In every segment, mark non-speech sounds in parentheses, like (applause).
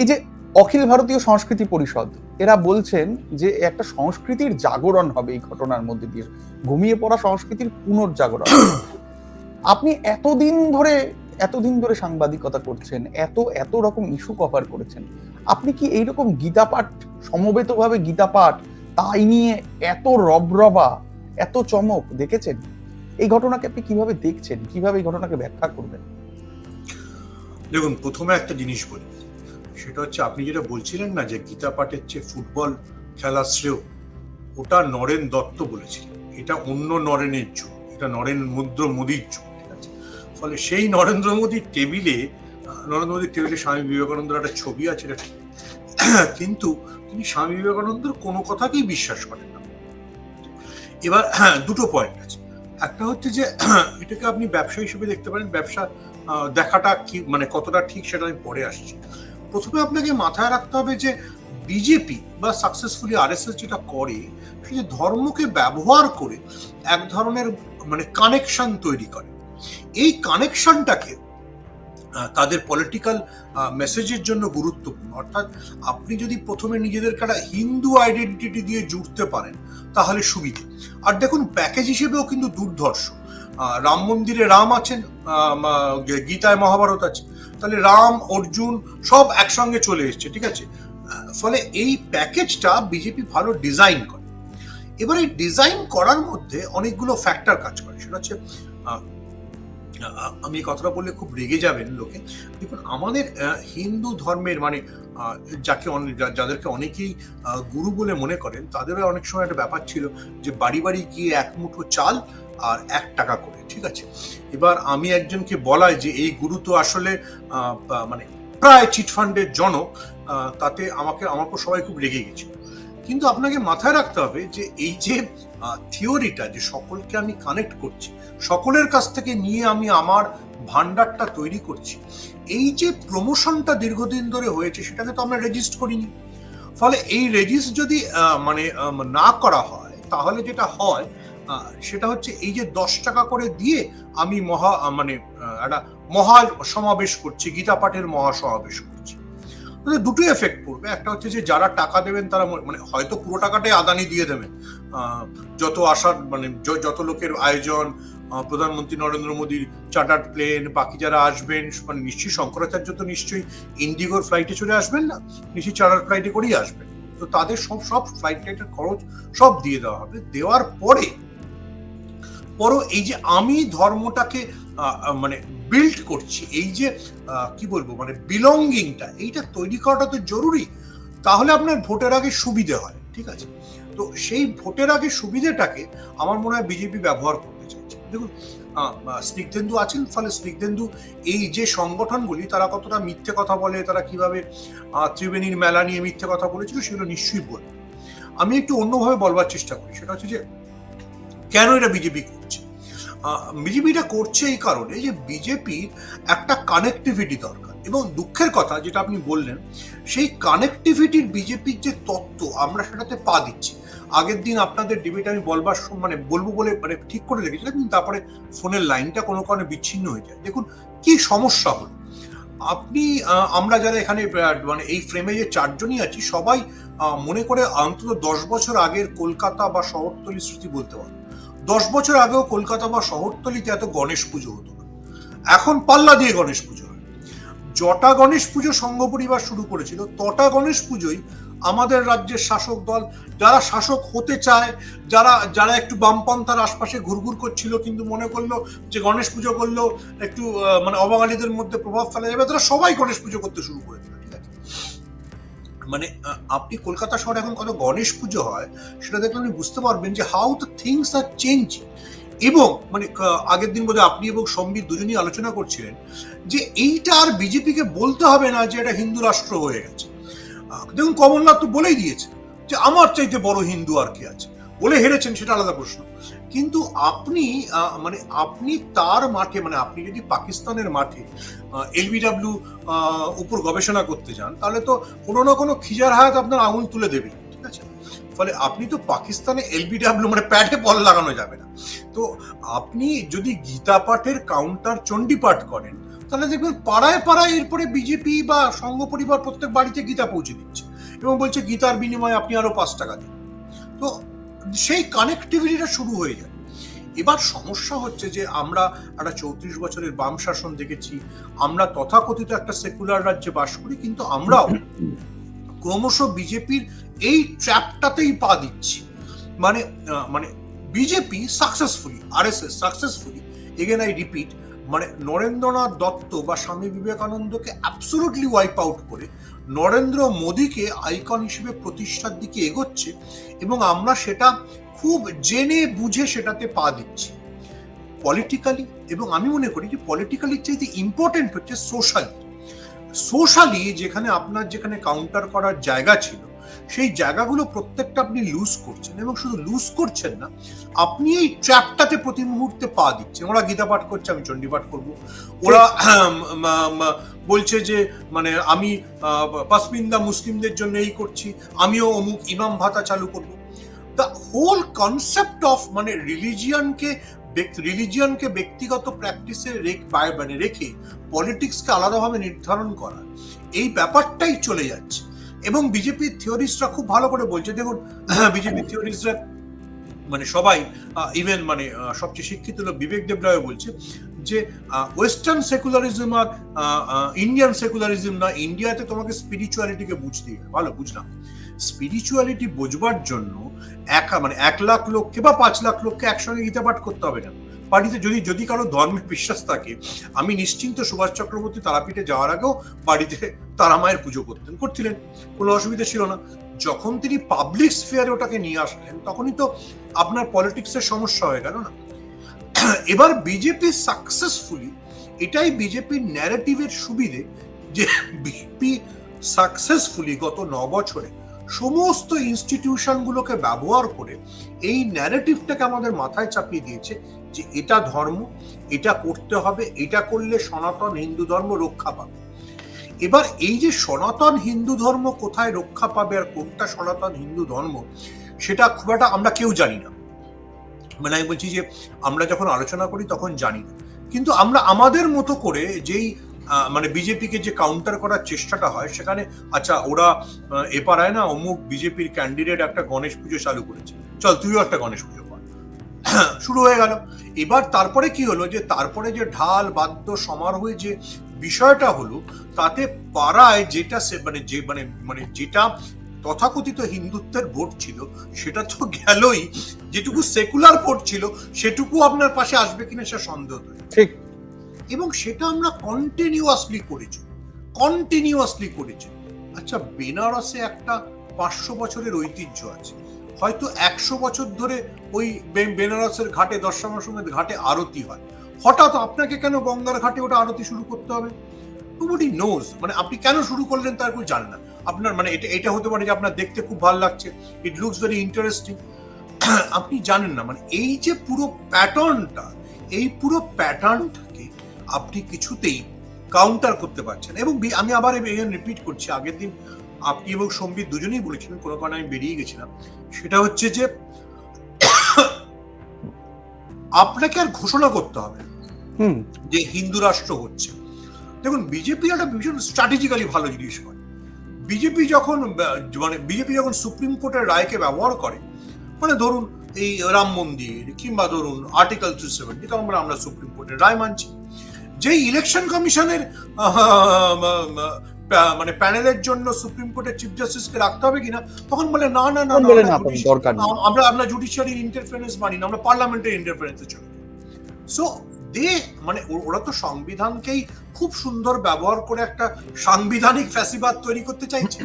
এই যে অখিল ভারতীয় সংস্কৃতি পরিষদ, এরা বলছেন যে একটা সংস্কৃতির জাগরণ হবে এই ঘটনার মধ্যে দিয়ে, ঘুমিয়ে পড়া সংস্কৃতির পুনর্জাগরণ। আপনি এতদিন ধরে এতদিন ধরে সাংবাদিকতা করছেন, এত এত রকম ইস্যু কভার করেছেন, আপনি কি এইরকম গীতা পাঠ সমবেতভাবে গীতা পাঠ তাই নিয়ে এত রবরবা, এত চমক দেখেছেন? এই ঘটনাকে আপনি কীভাবে দেখছেন? কীভাবে এই ঘটনাকে ব্যাখ্যা করবেন? দেখুন, প্রথমে একটা জিনিস বলি। সেটা হচ্ছে আপনি যেটা বলছিলেন না যে গীতা পাঠের চেয়ে ফুটবল খেলা শ্রেয়, ওটা নরেন দত্ত বলেছিলেন। এটা অন্য নরেনের যুগ, এটা নরেন্দ্র মোদীর যুগ, ঠিক আছে? ফলে সেই নরেন্দ্র মোদীর টেবিলে নরেন্দ্র মোদীর টেবিলে স্বামী বিবেকানন্দের একটা ছবি আছে, এটা। (clears throat) কিন্তু তিনি স্বামী বিবেকানন্দের কোনো কথাকেই বিশ্বাস করেন না। এবার হ্যাঁ দুটো পয়েন্ট আছে। একটা হচ্ছে যে, (clears throat) এটাকে আপনি ব্যবসা হিসেবে দেখতে পারেন, ব্যবসা দেখাটা কি মানে কতটা ঠিক সেটা আমি পরে আসছি। প্রথমে আপনাকে মাথায় রাখতে হবে যে বিজেপি বা সাকসেসফুলি আরএসএস যেটা করে, সে ধর্মকে ব্যবহার করে এক ধরনের মানে কানেকশন তৈরি করে। এই কানেকশনটাকে তাদের পলিটিক্যাল মেসেজের জন্য গুরুত্বপূর্ণ। অর্থাৎ আপনি যদি প্রথমে নিজেদেরকে একটা হিন্দু আইডেন্টিটি দিয়ে জুড়তে পারেন, তাহলে সুবিধে। আর দেখুন প্যাকেজ হিসেবেও কিন্তু দুর্ধর্ষ। রাম মন্দিরে রাম আছেন গীতায় মহাভারত আছে। তাহলে রাম, অর্জুন সব একসঙ্গে চলে এসছে, ঠিক আছে? ফলে এই প্যাকেজটা বিজেপি ভালো ডিজাইন করে। এবার এই ডিজাইন করার মধ্যে অনেকগুলো ফ্যাক্টর কাজ করে। সেটা হচ্ছে আমি এই কথাটা বললে খুব রেগে যাবেন লোকে। দেখুন, আমাদের হিন্দু ধর্মের মানে যাকে যাদেরকে অনেকেই গুরু বলে মনে করেন, তাদেরও অনেক সময় একটা ব্যাপার ছিল যে বাড়ি বাড়ি গিয়ে এক মুঠো চাল আর এক টাকা করে, ঠিক আছে? এবার আমি একজনকে বলাই যে এই গুরু তো আসলে মানে প্রায় চিটফান্ডের জনক তাতে আমাকে আমাকে সবাই খুব রেগে গেছিল। কিন্তু আপনাকে মাথায় রাখতে হবে যে এই যে থিওরিটা যে সকলকে আমি কানেক্ট করছি, সকলের কাছ থেকে নিয়ে আমি আমার ভান্ডারটা তৈরি করছি, এই যে প্রমোশনটা দীর্ঘদিন ধরে হয়েছে সেটাকে তো আমরা রেজিস্ট করিনি। ফলে এই রেজিস্ট যদি মানে না করা হয়, তাহলে যেটা হয় সেটা হচ্ছে এই যে দশ টাকা করে দিয়ে আমি মহা মানে একটা মহা সমাবেশ করছি, গীতা পাঠের মহা সমাবেশ করছি। তাতে দুটো এফেক্ট পড়বে। একটা হচ্ছে যে যারা টাকা দেবেন তারা মানে হয়তো পুরো টাকাটাই আদানি দিয়ে দেবেন। যত আসার মানে যত লোকের আয়োজন প্রধানমন্ত্রী নরেন্দ্র মোদীর চার্টার্ড প্লেন বাকি যারা আসবেন মানে নিশ্চয়ই শঙ্করাচার্য তো নিশ্চয়ই ইন্ডিগোর ফ্লাইটে চলে আসবেন না? নিশ্চয়ই চার্টার্ড ফ্লাইটে করেই আসবেন। তো তাদের সব সব ফ্লাইট টাইটের খরচ সব দিয়ে দেওয়া হবে। দেওয়ার পরে, পরও এই যে আমি ধর্মটাকে মানে বিল্ড করছি, এই যে কি বলব মানে বিলঙ্গিংটা এইটা তৈরি করাটা তো জরুরি, তাহলে আপনার ভোটের আগে সুবিধে হয়, ঠিক আছে? তো সেই ভোটের আগে সুবিধেটাকে আমার মনে হয় বিজেপি ব্যবহার করতে চাইছে। দেখুন স্নিগ্ধেন্দু আছেন, ফলে স্নিগ্ধেন্দু এই যে সংগঠনগুলি, তারা কতটা মিথ্যে কথা বলে, তারা কীভাবে ত্রিবেণীর মেলা নিয়ে মিথ্যে কথা বলেছিল, সেগুলো নিশ্চয়ই বলবে। আমি একটু অন্যভাবে বলবার চেষ্টা করি, সেটা হচ্ছে যে, কেন এটা বিজেপি করছে? বিজেপি এটা করছে এই কারণে যে বিজেপির একটা কানেক্টিভিটি দরকার। এবং দুঃখের কথা যেটা আপনি বললেন, সেই কানেক্টিভিটির বিজেপির যে তত্ত্ব, আমরা সেটাতে পা দিচ্ছি। আগের দিন আপনাদের ডিবেট আমি বলবার মানে বলব বলে মানে ঠিক করে রেখেছিলাম কিন্তু তারপরে ফোনের লাইনটা কোনো কারণে বিচ্ছিন্ন হয়ে যায়। দেখুন, কি সমস্যা হলো? আপনি আমরা যারা এখানে মানে এই ফ্রেমে যে চারজনই আছি, সবাই মনে করে অন্তত দশ বছর আগের কলকাতা বা শহরতলি স্মৃতি বলতে পারো দশ বছর আগেও কলকাতা বা শহরতলিতে এত গণেশ পুজো হতো না। এখন পাল্লা দিয়ে গণেশ পুজো হয়। জটা গণেশ পুজো সংঘ পরিবার শুরু করেছিল। তটা গণেশ পুজোই আমাদের রাজ্যের শাসক দল, যারা শাসক হতে চায়, যারা যারা একটু বামপন্থার আশপাশে ঘুরঘুর করছিল, কিন্তু মনে করল যে গণেশ পুজো করলেও একটু মানে অবাঙালিদের মধ্যে প্রভাব ফেলা যাবে তারা সবাই গণেশ পুজো করতে শুরু আছে মানে আপনি কলকাতা শহরে এখন কত গণেশ পুজো হয়, সেটা দেখলে আপনি বুঝতে পারবেন যে how the things are change এবং মানে আগের দিন বোধহয় আপনি এবং সম্বিত দুজনই আলোচনা করছিলেন যে এইটা আর বিজেপিকে বলতে হবে না যে এটা হিন্দু রাষ্ট্র হয়ে গেছে। দেখুন কমলনাথ তো বলেই দিয়েছে যে আমার চাইতে বড় হিন্দু আর কি আছে। বলে হেরেছেন সেটা আলাদা প্রশ্ন। কিন্তু আপনি মানে আপনি তার মাঠে মানে আপনি যদি পাকিস্তানের মাঠে এলবিডাব্লিউ উপর গবেষণা করতে যান, তাহলে তো কোনো না কোনো খিজার হাত আপনার আঙুল তুলে দেবে, ঠিক আছে? ফলে আপনি তো পাকিস্তানে এলবিডাব্লিউ মানে প্যাডে বল লাগানো যাবে না। তো আপনি যদি গীতা পাঠের কাউন্টার চণ্ডী পাঠ করেন, তাহলে দেখবেন পাড়ায় পাড়ায় এরপরে বিজেপি বা সংঘ পরিবার প্রত্যেক বাড়িতে গীতা পৌঁছে দিচ্ছে এবং বলছে গীতার বিনিময়ে আপনি আরও পাঁচ টাকা দিন। তো সেই কানেক্টিভিটিটা শুরু হয়ে যায়। এবার সমস্যা হচ্ছে যে আমরা একটা চৌত্রিশ বছরের বাম শাসন দেখেছি, আমরা তথাকথিত একটা সেকুলার রাজ্যে বাস করি, কিন্তু আমরাও ক্রমশ বিজেপির এই ট্র্যাপটাতেই পা দিচ্ছি। মানে মানে BJP successfully R S S successfully again I repeat মানে নরেন্দ্রনাথ দত্ত বা স্বামী বিবেকানন্দকে অ্যাবসোলুটলি ওয়াইপ আউট করে নরেন্দ্র মোদীকে আইকন হিসেবে প্রতিষ্ঠার দিকে এগোচ্ছে এবং আমরা সেটা খুব জেনে বুঝে সেটাতে পা দিচ্ছি। পলিটিক্যালি এবং আমি মনে করি যে পলিটিক্যালির চাইতে ইম্পর্টেন্ট হচ্ছে সোশ্যালি সোশ্যালি যেখানে আপনার যেখানে কাউন্টার করার জায়গা ছিল সেই জায়গাগুলো প্রত্যেকটা আপনি লুজ করছেন এবং শুধু লুজ করছেন না আপনি এই ট্র্যাপটাতে প্রতি মুহূর্তে পা দিচ্ছেন। ওরা গীতা পাঠ করছে আমি চণ্ডী পাঠ করব। ওরা বলছে যে মানে আমি পাসমিন্দা মুসলিমদের জন্য এই করছি, আমিও অমুক ইমাম ভাতা চালু করব। দ্য হোল কনসেপ্ট অফ মানে রিলিজিয়ানকে রিলিজিয়ানকে ব্যক্তিগত প্র্যাকটিসে মানে রেখে পলিটিক্সকে আলাদাভাবে নির্ধারণ করা, এই ব্যাপারটাই চলে যাচ্ছে। এবং বিজেপির থিওরিস্টরা খুব ভালো করে বলছে, দেখুন বিজেপির থিওরিস্টরা মানে সবাই ইভেন মানে সবচেয়ে শিক্ষিত লোক বিবেক দেবরায় বলছে যে ওয়েস্টার্ন সেকুলারিজম আর ইন্ডিয়ান সেকুলারিজম না ইন্ডিয়াতে তোমাকে স্পিরিচুয়ালিটিকে বুঝতে হবে। ভালো, বুঝলাম। স্পিরিচুয়ালিটি বুঝবার জন্য এক মানে এক লাখ লোককে বা পাঁচ লাখ লোককে একসঙ্গে গীতা পাঠ করতে হবে না। বাড়িতে যদি যদি কারও ধর্মে বিশ্বাস থাকে, আমি নিশ্চিন্ত সুভাষ চক্রবর্তী তারাপীঠে যাওয়ার আগেও বাড়িতে তারা মায়ের পুজো করতেন, করছিলেন। কোনো অসুবিধা ছিল না। যখন তিনি পাবলিক স্ফিয়ারে ওটাকে নিয়ে আসলেন, তখনই তো আপনার পলিটিক্সের সমস্যা হয়ে গেল না। এবার বিজেপি সাকসেসফুলি এটাই বিজেপির ন্যারেটিভের সুবিধে যে বিজেপি সাকসেসফুলি গত ন বছরে সমস্ত ইনস্টিটিউশনগুলোকে ব্যবহার করে এই ন্যারেটিভটাকে আমাদের মাথায় চাপিয়ে দিয়েছে যে এটা ধর্ম, এটা করতে হবে, এটা করলে সনাতন হিন্দু ধর্ম রক্ষা পাবে। এবার এই যে সনাতন হিন্দু ধর্ম কোথায় রক্ষা পাবে আর কোনটা সনাতন হিন্দু ধর্ম, সেটা খুব একটা আমরা কেউ জানি না। মানে আমি বলছি যে আমরা যখন আলোচনা করি তখন জানি কিন্তু আমরা আমাদের মতো করে যেই মানে বিজেপিকে যে কাউন্টার করার চেষ্টাটা হয় সেখানে আচ্ছা ওরা এ পাড়ায় না অমুক বিজেপির ক্যান্ডিডেট একটা গণেশ পুজো চালু করেছে। চল, তুইও একটা গণেশ পুজো কর। (clears throat) শুরু হয়ে গেল। এবার তারপরে কি হলো যে তারপরে যে ঢাল, বাদ্য, সমারোহে যে বিষয়টা হলো, তাতে পাড়ায় যেটা মানে যে মানে মানে যেটা তথাকথিত হিন্দুত্বের ভোট ছিল সেটা তো গেলই। যেটুকু সেকুলার ভোট ছিল সেটুকু আপনার পাশে আসবে কিনা সে সন্দেহ ঠিক। এবং সেটা আমরা কন্টিনিউয়াসলি করেছি কন্টিনিউয়াসলি করেছি। আচ্ছা বেনারসে একটা পাঁচশো বছরের ঐতিহ্য আছে। হয়তো একশো বছর ধরে ওই বেনারসের ঘাটে দশমা সমেত ঘাটে আরতি হয়। হঠাৎ আপনাকে কেন গঙ্গার ঘাটে ওটা আরতি শুরু করতে হবে? নোবডি নোজ মানে আপনি কেন শুরু করলেন তার কেউ জানে না। আপনার মানে এটা এটা হতে পারে যে আপনার দেখতে খুব ভালো লাগছে ইট লুকস ভেরি ইন্টারেস্টিং আপনি জানেন না মানে এই যে পুরো প্যাটার্নটা এই পুরো প্যাটার্নটাকে আপনি কিছুতেই কাউন্টার করতে পারছেন এবং আমি আবার রিপিট করছি আগের দিন আপনি এবং সম্বিত দুজনেই বলেছিলেন কোনো কারণে আমি বেরিয়ে গেছিলাম। সেটা হচ্ছে যে (clears throat) আপনাকে আর ঘোষণা করতে হবে যে হিন্দু রাষ্ট্র হচ্ছে। দেখুন বিজেপি একটা ভীষণ স্ট্র্যাটেজিক্যালি ভালো জিনিস করে। বিজেপি যখন মানে বিজেপি যখন সুপ্রিম কোর্টের রায়কে ব্যবহার করে মানে ধরুন এই রাম মন্দির কিংবা ধরুন আর্টিকেল থ্রি সেভেন্টি তখন আমরা আমরা সুপ্রিম কোর্টের রায় মানছি যেই ইলেকশন কমিশনের মানে প্যানেলের জন্য সুপ্রিম কোর্টের চিফ জাস্টিসকে রাখতে হবে কিনা তখন বলে না না না আমরা আমরা জুডিশিয়ারি ইন্টারফারেন্স মানি না আমরা পার্লামেন্টের ইন্টারফারেন্সে চলে। সো দে মানে ওরা তো সংবিধানকেই খুব সুন্দর ব্যবহার করে একটা সাংবিধানিক ফ্যাসিবাদ তৈরি করতে চাইছে।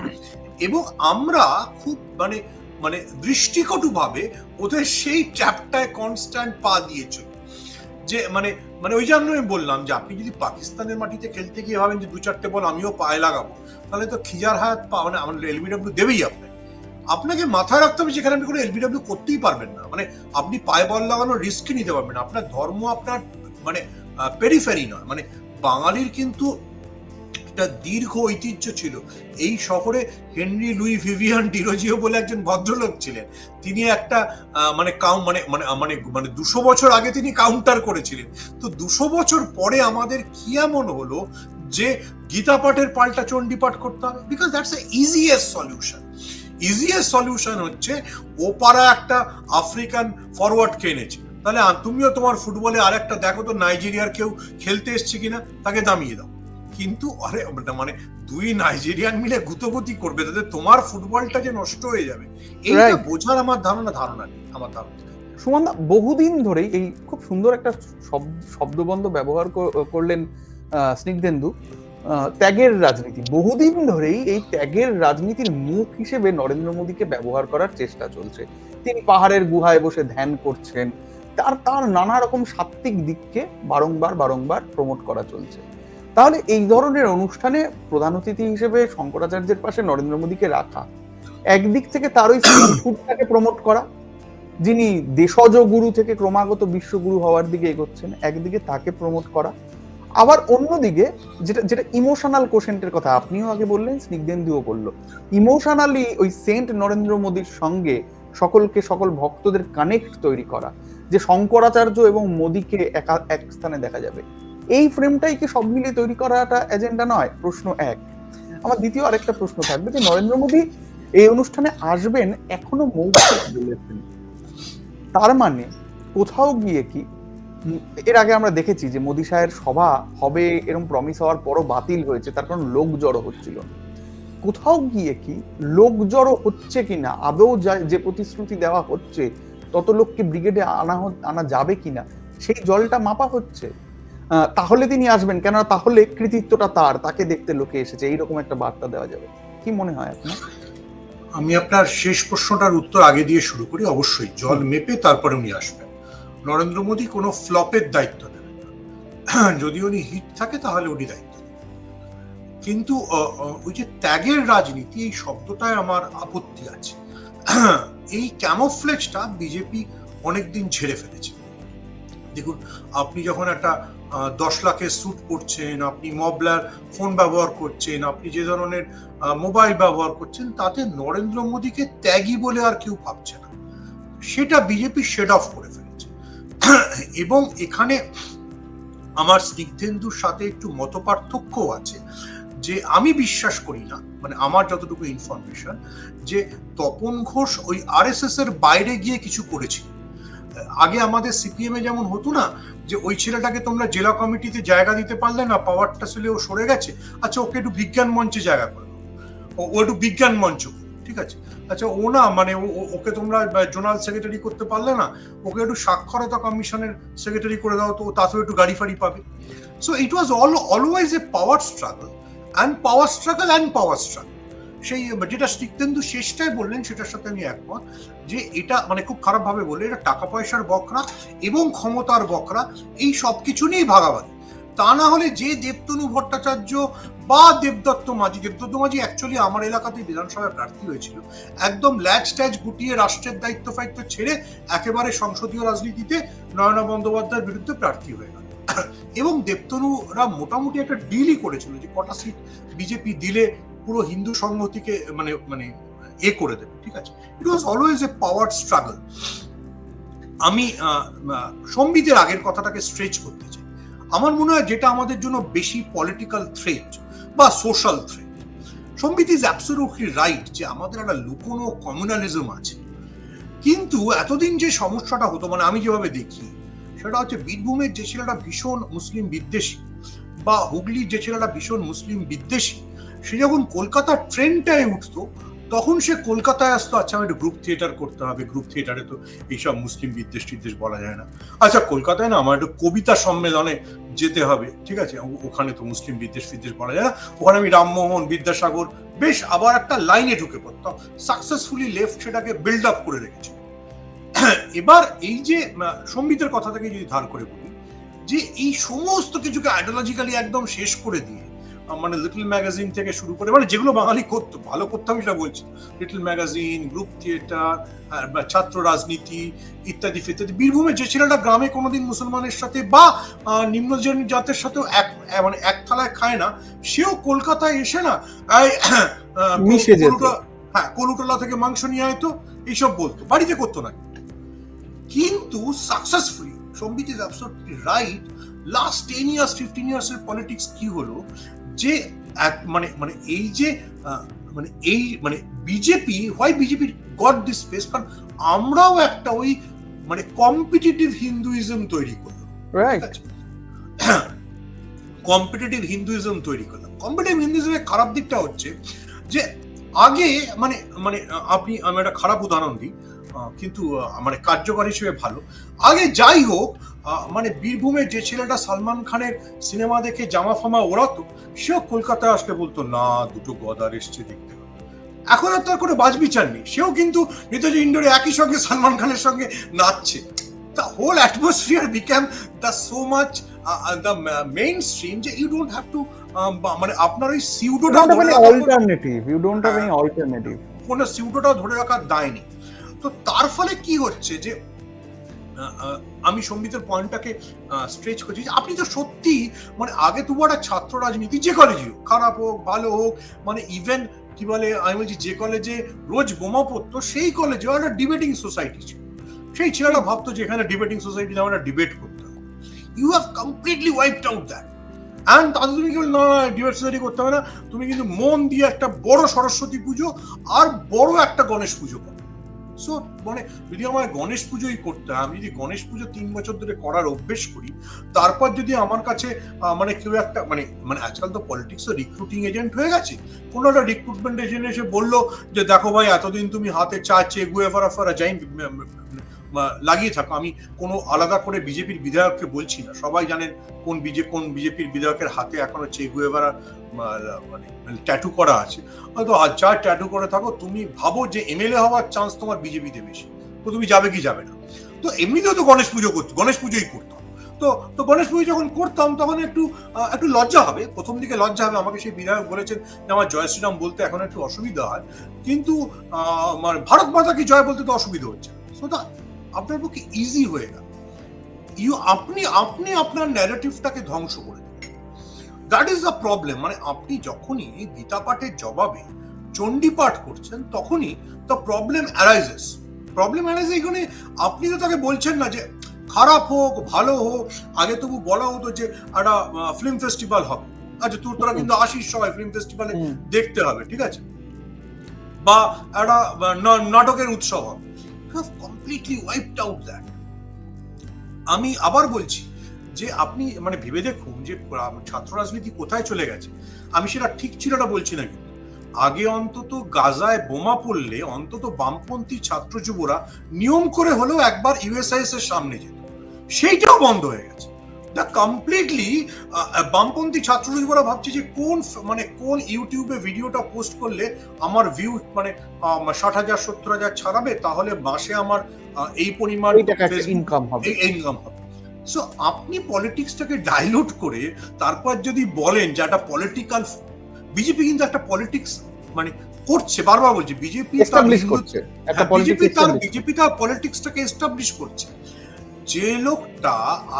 এবং আমরা খুব মানে মানে দৃষ্টিকটুভাবে ওদের সেই ট্র্যাপটায় কনস্ট্যান্ট পা দিয়েছিল যে মানে মানে ওই জন্য আমি বললাম যে, আপনি যদি পাকিস্তানের মাটিতে খেলতে গিয়ে ভাবেন যে দু চারটে বল আমিও পায়ে লাগাবো, তাহলে তো খিজার হাত পা মানে আমার এলবিডব্লিউ দেবেই আপনাকে। আপনাকে মাথায় রাখতে হবে যেখানে আপনি কোনো এলবিডব্লিউ করতেই পারবেন না। মানে আপনি পায়ে বল লাগানোর রিস্কই নিতে পারবেন আপনার ধর্ম, আপনার মানে পেরিফেরি নয় মানে বাঙালির কিন্তু একটা দীর্ঘ ঐতিহ্য ছিল। এই শহরে হেনরি লুই ভিভিয়ান ডিরোজিও বলে একজন ভদ্রলোক ছিলেন। তিনি একটা মানে কাউ মানে মানে মানে মানে দুশো বছর আগে তিনি কাউন্টার করেছিলেন। তো দুশো বছর পরে আমাদের কি এমন হলো যে গীতা পাঠের পাল্টা চণ্ডী পাঠ করতে হবে? Because that's a easiest solution easiest solution হচ্ছে, ওপারা একটা আফ্রিকান ফরওয়ার্ডকে এনেছে তাহলে তুমিও তোমার ফুটবলে আর একটা দেখো তো নাইজেরিয়ার কেউ খেলতে এসছে কিনা? তাকে দামিয়ে দাও। কিন্তু আরে মানে দুই নাইজেরিয়ান মিলে গুতগুতি করবে তাতে তোমার ফুটবলটা যে নষ্ট হয়ে যাবে এইটা বোঝার আমার ধারণা ধারণা নেই আমার ধারণা। সুমনদা বহুদিন ধরেই এই খুব সুন্দর একটা শব্দবন্ধ ব্যবহার করলেন স্নিগ্ধেন্দু ত্যাগের রাজনীতি। বহুদিন ধরেই এই ত্যাগের রাজনীতির মুখ হিসেবে নরেন্দ্র মোদীকে ব্যবহার করার চেষ্টা চলছে। তিনি পাহাড়ের গুহায় বসে ধ্যান করছেন তার তার নানা রকম সাত্ত্বিক দিককে বারংবার বারংবার প্রমোট করা চলছে। তাহলে এই ধরনের অনুষ্ঠানে প্রধান অতিথি হিসেবে শঙ্করাচার্যের পাশে নরেন্দ্র মোদীকে রাখা, একদিক থেকে তার ওই ফুডটাকে প্রমোট করা, যিনি দেশজ গুরু থেকে ক্রমাগত বিশ্বগুরু হওয়ার দিকে এগোচ্ছেন, একদিকে তাকে প্রমোট করা। আবার অন্যদিকে যেটা যেটা ইমোশনাল কোশেন্টের কথা, আপনিও আগে বললেন, স্নিগ্ধেন্দুও বলল ইমোশনালি ওই সেন্ট নরেন্দ্র মোদীর সঙ্গে সকলকে সকল ভক্তদের কানেক্ট তৈরি করা, যে শঙ্করাচার্য এবং মোদীকে একা, এক স্থানে দেখা যাবে। এই ফ্রেমটাই কি সব মিলিয়ে তৈরি করাটা এজেন্ডা নয়? প্রশ্ন এক। আমার দ্বিতীয় আরেকটা প্রশ্ন থাকবে যে নরেন্দ্র মোদী এই অনুষ্ঠানে আসবেন এখনও মৌখিক বলেছেন। তার মানে কোথাও গিয়ে কি, এর আগে আমরা দেখেছি যে মোদি সাহের সভা হবে এরকম প্রমিস হওয়ার পরও বাতিল হয়েছে, তার কারণ লোক জড়ো হচ্ছিল। কোথাও গিয়ে কি লোক জড়ো হচ্ছে কিনা, আদৌ যা- প্রতিশ্রুতি দেওয়া হচ্ছে, তত লোককে ব্রিগেডে আনা আনা যাবে কিনা, সেই জলটা মাপা হচ্ছে। তাহলে তিনি আসবেন কেননা তাহলে কৃতিত্বটা তার, তাকে দেখতে লোকে এসেছে, এইরকম একটা বার্তা দেওয়া যাবে। কি মনে হয় আপনার? আমি আপনার শেষ প্রশ্নটার উত্তর আগে দিয়ে শুরু করি, অবশ্যই জল মেপে তারপরে উনি আসবেন। নরেন্দ্র মোদী কোনো ফ্লপের দায়িত্ব নেবেন না। (clears throat) যদি উনি হিট থাকে তাহলে উনি দায়িত্ব। কিন্তু ওই যে ত্যাগের রাজনীতি, এই শব্দটায় আমার আপত্তি আছে। এই ক্যামোফ্লেজটা বিজেপি অনেকদিন ঝেড়ে ফেলেছে। দেখুন, আপনি যখন একটা দশ লাখের স্যুট পরছেন আপনি মবলার ফোন ব্যবহার করছেন, আপনি যে ধরনের মোবাইল ব্যবহার করছেন, তাতে নরেন্দ্র মোদীকে ত্যাগী বলে আর কেউ ভাবছে না। সেটা বিজেপি শেড অফ করে ফেলেছে। এবং এখানে আমার স্নিগ্ধেন্দুর সাথে একটু মতপার্থক্যও আছে। যে আমি বিশ্বাস করি না মানে আমার যতটুকু ইনফরমেশন যে তপন ঘোষ ওই আরএসএস এর বাইরে গিয়ে কিছু করেছিল আগে আমাদের সিপিএম এ যেমন হতো না, যে ওই ছেলেটাকে তোমরা জেলা কমিটিতে জায়গা দিতে পারলে না পাওয়ারটা ছেলে ও সরে গেছে আচ্ছা ওকে একটু বিজ্ঞান মঞ্চে জায়গা করে ও- একটু বিজ্ঞান মঞ্চ, ঠিক আছে? আচ্ছা ও না মানে ওকে তোমরা জোনাল সেক্রেটারি করতে পারলে না, ওকে একটু সাক্ষরতা কমিশনের সেক্রেটারি করে দাও, তো তাতেও একটু গাড়ি ফাড়ি পাবে। So it was all always a power struggle and power struggle and power struggle সেই, যেটা স্নিগ্ধেন্দু শেষটায় বললেন, সেটার সাথে আমি একমত যে এটা মানে খুব খারাপ ভাবে বলে এটা টাকা পয়সার বকরা এবং ক্ষমতার বকরা, এই সব কিছু নিয়েই ভাগাভাগি। তা না হলে যে দেবতনু ভট্টাচার্য বা দেবদত্ত মাঝি দেবদত্ত মাঝি অ্যাকচুয়ালি আমার এলাকাতে বিধানসভায় প্রার্থী হয়েছিল, একদম ল্যাচ ট্যাচ গুটিয়ে রাষ্ট্রের দায়িত্ব ফায়িত্ব ছেড়ে একেবারে সংসদীয় রাজনীতিতে নয়না বন্দ্যোপাধ্যায়ের বিরুদ্ধে প্রার্থী হয়ে গেল। এবং দেবতনুরা মোটামুটি একটা ডিলই করেছিল যে কটা সিট বিজেপি দিলে পুরো হিন্দু সংহতিকে মানে মানে এ করে দেবে, ঠিক আছে? ইট was always a power struggle আমি সম্বিতের আগের কথাটাকে স্ট্রেচ করতে চাই। আমার মনে হয় যেটা আমাদের জন্য বেশি পলিটিক্যাল থ্রেট বা social threat Sambit is absolutely right যে আমাদের একটা লুকোনো কমিউনালিজম আছে। কিন্তু এতদিন যে সমস্যাটা হতো মানে আমি যেভাবে দেখি সেটা হচ্ছে বীরভূমের যে ছেলেটা ভীষণ মুসলিম বিদ্বেষী বা হুগলির যে ছেলেটা ভীষণ মুসলিম বিদ্বেষী, সে যখন কলকাতার ট্রেনটায় উঠতো, তখন সে কলকাতায় আসতো আচ্ছা আমি একটু গ্রুপ থিয়েটার করতে হবে গ্রুপ থিয়েটারে তো এইসব মুসলিম বিদ্বেষ টিদ্বেষ বলা যায় না। আচ্ছা কলকাতায় না আমার একটু কবিতা সম্মেলনে যেতে হবে, ঠিক আছে? ওখানে তো মুসলিম বিদ্বেষ ফিদ্বেষ বলা যায় না। ওখানে আমি রামমোহন বিদ্যাসাগর বেশ আবার একটা লাইনে ঢুকে পড়তাম। সাকসেসফুলি লেফট সেটাকে বিল্ড আপ করে রেখেছে। (coughs) এবার এই যে সম্বিতের কথা থেকে যদি ধার করে বলি যে এই সমস্ত কিছুকে আইডিওলজিক্যালি একদম শেষ করে দিয়ে মানে লিটল ম্যাগাজিন থেকে শুরু করে মানে যেগুলো বাঙালি করতো ভালো করতো আমি সেটা বলছি লিটল ম্যাগাজিন গ্রুপ থিয়েটার ছাত্র রাজনীতি ইত্যাদি ইত্যাদি বীরভূমে যে ছেলেটা গ্রামে কোনোদিন মুসলমানের সাথে বা নিম্ন জাতের সাথেও এক এক- মানে এক থালায় খায় না সেও কলকাতায় এসে না (coughs) মিশে যেত। হ্যাঁ কলুটলা থেকে মাংস নিয়ে আয়তো এইসব বলতো। বাড়িতে করতো না কিন্তু successfully Sambit is absolutely right last ten years fifteen years এর পলিটিক্স কি হলো? যে মানে মানে এই যে মানে এই মানে বিজেপি হোয়াই বিজেপির গড দিস স্পেস কারণ আমরাও একটা ওই মানে কম্পিটিটিভ হিন্দুইজম তৈরি করলাম। কম্পিটিটিভ হিন্দুইজম (coughs) তৈরি করলাম। কম্পিটিটিভ হিন্দুইজমের খারাপ দিকটা হচ্ছে যে আগে মানে মানে আপনি আমি একটা খারাপ উদাহরণ দিই। কিন্তু মানে কার্যকর হিসেবে ভালো। আগে যাই হোক মানে বীরভূমে যে ছেলেটা সালমান খানের সিনেমা দেখে জামা ফামা ওড়াতো সেও কলকাতায় আসলে বলতো না দুটো গদার এসছে দেখতে এখন আর তার কোনো বাজবিচার নেই। সেও কিন্তু নেতাজি ইন্ডোরে একই সঙ্গে সালমান খানের সঙ্গে নাচছে। The whole atmosphere became the so much the mainstream যে ইউ ডোন্ট হ্যাভ টু মানে আপনার ওই সিউডোটা ধরে রাখার কোনো- alternative you don't have any alternative কোনো সিউটোটাও ধরে রাখার দায় নেই। তো তার ফলে কি হচ্ছে যে আমি সম্বিতের পয়েন্টটাকে স্ট্রেচ করছি যে আপনি তো সত্যি মানে আগে তবু একটা ছাত্র রাজনীতি যে কলেজে হোক খারাপ হোক ভালো হোক মানে ইভেন কি বলে আমি বলছি যে কলেজে রোজ বোমা পড়তো সেই কলেজেও একটা ডিবেটিং সোসাইটি ছিল। সেই ছেলেটা ভাবতো যে এখানে ডিবেটিং সোসাইটি আমরা ডিবেট করতে হবে। You have completely wiped out that and তাদের তুমি কি বলে, না ডিবেট সোসাইটি করতে হবে না তুমি কিন্তু মন দিয়ে একটা বড় সরস্বতী পুজো আর বড় একটা গণেশ পুজো করো। সো মানে যদি আমার গণেশ পুজোই করতে হয়, আমি যদি গণেশ পুজো তিন বছর ধরে করার অভ্যেস করি, তারপর যদি আমার কাছে মানে কেউ একটা মানে মানে আজকাল তো পলিটিক্স রিক্রুটিং এজেন্ট হয়ে গেছে, কোনো একটা রিক্রুটমেন্ট এজেন্ট এসে বলল যে, দেখো ভাই, এতদিন তুমি হাতে চা চেয়ে গুয়ে ফারা ফারা যাই লাগিয়ে থাকো। আমি কোনো আলাদা করে বিজেপির বিধায়ককে বলছি না। সবাই জানেন কোন বিজে কোন বিজেপির বিধায়কের হাতে এখনও চেয়ে গুয়ে ফারা মানে ট্যাটু করা আছে। হয়তো যা ট্যাটু করে থাকো তুমি ভাবো যে এমএলএ হওয়ার চান্স তোমার বিজেপিতে বেশি। তো তুমি যাবে কি যাবে না? তো এমনিতেও তো গণেশ পুজো করতো গণেশ পুজোই করতাম তো তো গণেশ পুজো যখন করতাম তখন একটু একটু লজ্জা হবে। প্রথম দিকে লজ্জা হবে। আমাকে সেই বিধায়ক বলেছেন যে আমার জয় শ্রীরাম বলতে এখন একটু অসুবিধা হয়। কিন্তু আহ, মানে ভারত মাতা কি জয় বলতে তো অসুবিধা হচ্ছে সো আপনার পক্ষে ইজি হয়ে গেল। ইউ আপনি আপনি আপনার ন্যারেটিভটাকে ধ্বংস করে দ্যাট ইজ দ্য প্রবলেম মানে আপনি যখনই গীতা পাঠের জবাবে চণ্ডী পাঠ করছেন তখনই the problem arises problem arise এখানে আপনি তো তাকে বলছেন না যে খারাপ হোক ভালো হোক আগে তবু বলা হতো যে একটা ফিল্ম ফেস্টিভ্যাল হবে। আচ্ছা তোর তোরা কিন্তু আসিস সবাই ফিল্ম ফেস্টিভ্যালে দেখতে হবে ঠিক আছে? বা একটা নাটকের উৎসব হবে। কমপ্লিটলি ওয়াইপড আউট দ্যাট আমি আবার বলছি যে আপনি মানে ভেবে দেখুন যে ছাত্র রাজনীতি কোথায় চলে গেছে। আমি সেটা ঠিক ছিল না বলছি না কিন্তু। আগে অন্তত গাজায় বোমা পড়লে অন্তত বামপন্থী ছাত্র যুবরা নিয়ম করে হলেও একবার ইউএসআইএস এর সামনে যেত। সেইটাও বন্ধ হয়ে গেছে। দ্য কমপ্লিটলি বামপন্থী ছাত্র যুবরা ভাবছে যে কোন মানে কোন ইউটিউবে ভিডিওটা পোস্ট করলে আমার ভিউ মানে ষাট হাজার সত্তর হাজার ছাড়াবে? তাহলে মাসে আমার এই পরিমাণ ইনকাম হবে। ইনকাম হবে। সো আপনি পলিটিক্সটাকে ডাইলুট করে তারপর যদি বলেন যে একটা পলিটিক্যাল বিজেপি কিন্তু একটা পলিটিক্স মানে করছে বারবার বলছে বিজেপি করছে। বিজেপি পলিটিক্স তার বিজেপি তার পলিটিক্সটাকে এস্টাবলিশ করছে। যে লোকটা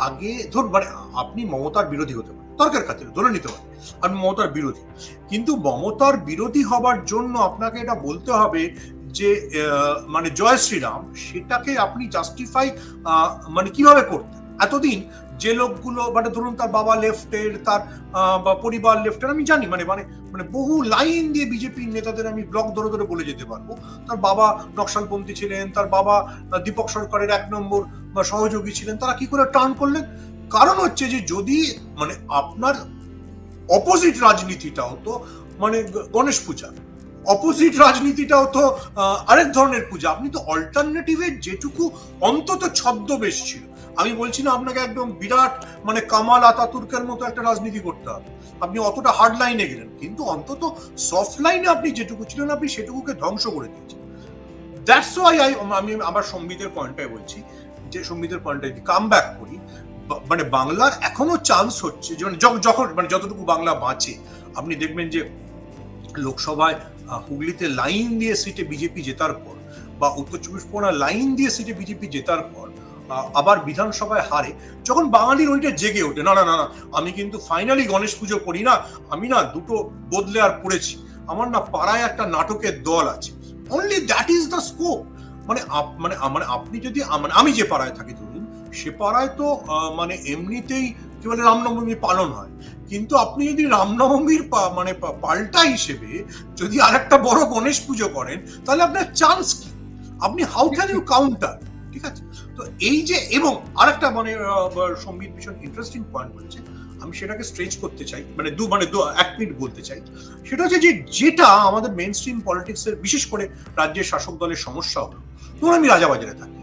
আগে ধর মানে আপনি মমতার বিরোধী হতে পারেন, তর্কের খাতিরে, ধরে নিতে পারেন, আমি মমতার বিরোধী। কিন্তু মমতার বিরোধী হবার জন্য আপনাকে এটা বলতে হবে যে মানে জয় শ্রীরাম, সেটাকে আপনি জাস্টিফাই মানে কীভাবে করতেন? এতদিন যে লোকগুলো মানে ধরুন তার বাবা লেফটের তার পরিবার লেফটের আমি জানি মানে মানে মানে বহু লাইন দিয়ে বিজেপির নেতাদের আমি ব্লক ধরে ধরে বলে যেতে পারব। তার বাবা নকশালপন্থী ছিলেন তার বাবা দীপক সরকারের এক নম্বর সহযোগী ছিলেন তারা কি করে টার্ন করলেন? কারণ হচ্ছে যে যদি মানে আপনার অপোজিট রাজনীতিটা হতো মানে গণেশ পূজা অপোজিট রাজনীতিটা হতো আহ, আরেক ধরনের পূজা আপনি তো অল্টারনেটিভের যেটুকু অন্তত ছদ্মবেশ ছিল আমি বলছি না আপনাকে একদম বিরাট মানে কামাল আতাতুর্কের মতো একটা রাজনীতি করতে হবে। আপনি অতটা হার্ড লাইনে গেলেন। কিন্তু অন্তত সফট লাইনে আপনি যেটুকু ছিলেন, আপনি সেটুকুকে ধ্বংস করে দিয়েছেন। দ্যাটস ওয়াই আই আমি আমার সম্বিতের পয়েন্টটাই বলছি, যে সম্বিতের পয়েন্টটা যদি কাম ব্যাক করি মানে বাংলার এখনও চান্স হচ্ছে যে মানে যখন মানে যতটুকু বাংলা বাঁচে, আপনি দেখবেন যে লোকসভায় হুগলিতে লাইন দিয়ে সিটে বিজেপি জেতার পর, বা উত্তর চব্বিশ পরগনা লাইন দিয়ে সিটে বিজেপি জেতার পর আবার বিধানসভায় হারে যখন বাঙালির ওইটা জেগে ওঠে, না না না না, আমি কিন্তু ফাইনালি গণেশ পুজো করি না, আমি না দুটো বদলে আর পড়েছি আমার না পাড়ায় একটা নাটকের দল আছে। Only that is the scope মানে মানে মানে আপনি যদি মানে আমি যে পাড়ায় থাকি, ধরুন, সে পাড়ায় তো মানে এমনিতেই কি বলে, রামনবমী পালন হয়। কিন্তু আপনি যদি রামনবমীর মানে পাল্টা হিসেবে যদি আরেকটা বড় গণেশ পুজো করেন, তাহলে আপনার চান্স কি? আপনি হাউ ক্যান ইউ কাউন্টার ঠিক আছে? তো এই যে এবং আরেকটা মানে সম্বিত ভীষণ ইন্টারেস্টিং পয়েন্ট বলেছে আমি সেটাকে স্ট্রেচ করতে চাই মানে দু মানে দু এক মিনিট বলতে চাই। সেটা হচ্ছে যে যেটা আমাদের মেন স্ট্রিম পলিটিক্সের বিশেষ করে রাজ্যের শাসক দলের সমস্যা হলো। ধরুন আমি রাজাবাজারে থাকি।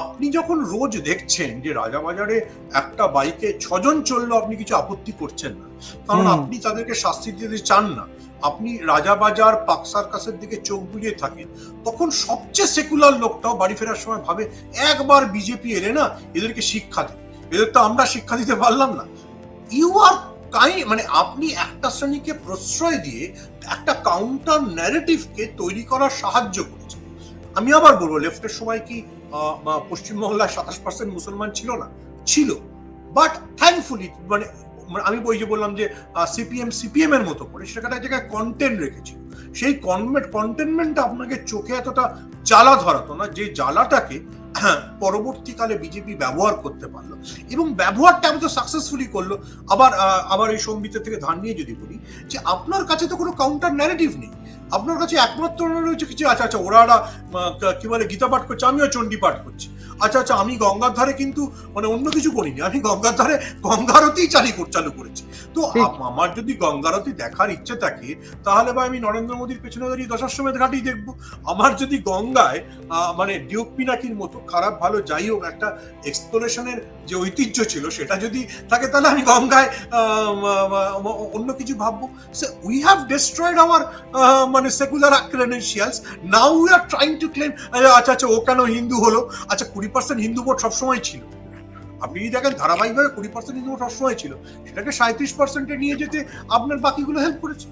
আপনি যখন রোজ দেখছেন যে রাজাবাজারে একটা বাইকে ছজন চলল আপনি কিছু আপত্তি করছেন না কারণ আপনি তাদেরকে শাস্তি দিতে চান না। আপনি রাজাবাজার পাক সার্কাসের দিকে চোখ বুলিয়ে থাকেন, তখন সবচেয়ে সেকুলার লোকটাও বাড়ি ফেরার সময় ভাবে, একবার বিজেপি এলে না এদেরকে শিক্ষা দেয় এদের তো আমরা শিক্ষা দিতে পারলাম না। ইউ আর কাই মানে আপনি একটা শ্রেণীকে প্রশ্রয় দিয়ে একটা কাউন্টার ন্যারেটিভকে তৈরি করার সাহায্য করেছেন। আমি আবার বলব লেফটের সময় কি পশ্চিমবাংলায় সাতাশ পার্সেন্ট মুসলমান ছিল না? ছিল। বাট থ্যাঙ্কফুলি মানে আমি ওই যে বললাম যে সিপিএম সিপিএম এর মতো করে সেখানে এক জায়গায় কন্টেন্ট রেখেছিল সেই কনভেন্ট কন্টেনমেন্টটা আপনাকে চোখে এতটা জ্বালা ধরাতো না যে জ্বালাটাকে (clears throat) পরবর্তীকালে বিজেপি ব্যবহার করতে পারল। এবং ব্যবহারটা আমি তো সাকসেসফুলি করল আবার আবার এই সম্বিতের থেকে ধান নিয়ে যদি বলি যে আপনার কাছে তো কোনো কাউন্টার ন্যারেটিভ নেই। আপনার কাছে একমাত্র রয়েছে কিছু আচ্ছা আচ্ছা ওরা, কি বলে গীতা পাঠ করছে আমিও চণ্ডী পাঠ করছি। আচ্ছা আচ্ছা আমি গঙ্গার ধারে কিন্তু মানে অন্য কিছু করিনি। আমি গঙ্গার ধারে গঙ্গারতিই চালি চালু করেছি। তো আমার যদি গঙ্গারতি দেখার ইচ্ছে থাকে তাহলে বা আমি নরেন্দ্র মোদীর পেছনে দাঁড়িয়ে দশাশ্বমেধ ঘাটেই দেখব। আমার যদি গঙ্গায় মানে ডিউক পিনাকির মতো খারাপ ভালো যাই হোক একটা এক্সপ্লোরেশনের যে ঐতিহ্য ছিল সেটা যদি থাকে তাহলে আমি গঙ্গায় অন্য কিছু ভাববো। উই হ্যাভ ডিস্ট্রয়েড আওয়ার মানে secular credentials now we are trying to claim আচ্ছা আচ্ছা ও কেন হিন্দু হলো? আচ্ছা কুড়ি পার্সেন্ট হিন্দু ভোট সবসময় ছিল। আপনি যদি দেখেন ধারাবাহিকভাবে কুড়ি পার্সেন্ট হিন্দু ভোট সবসময় ছিল, সেটাকে সাঁত্রিশ পার্সেন্টে নিয়ে যেতে আপনার বাকিগুলো হেল্প করেছে।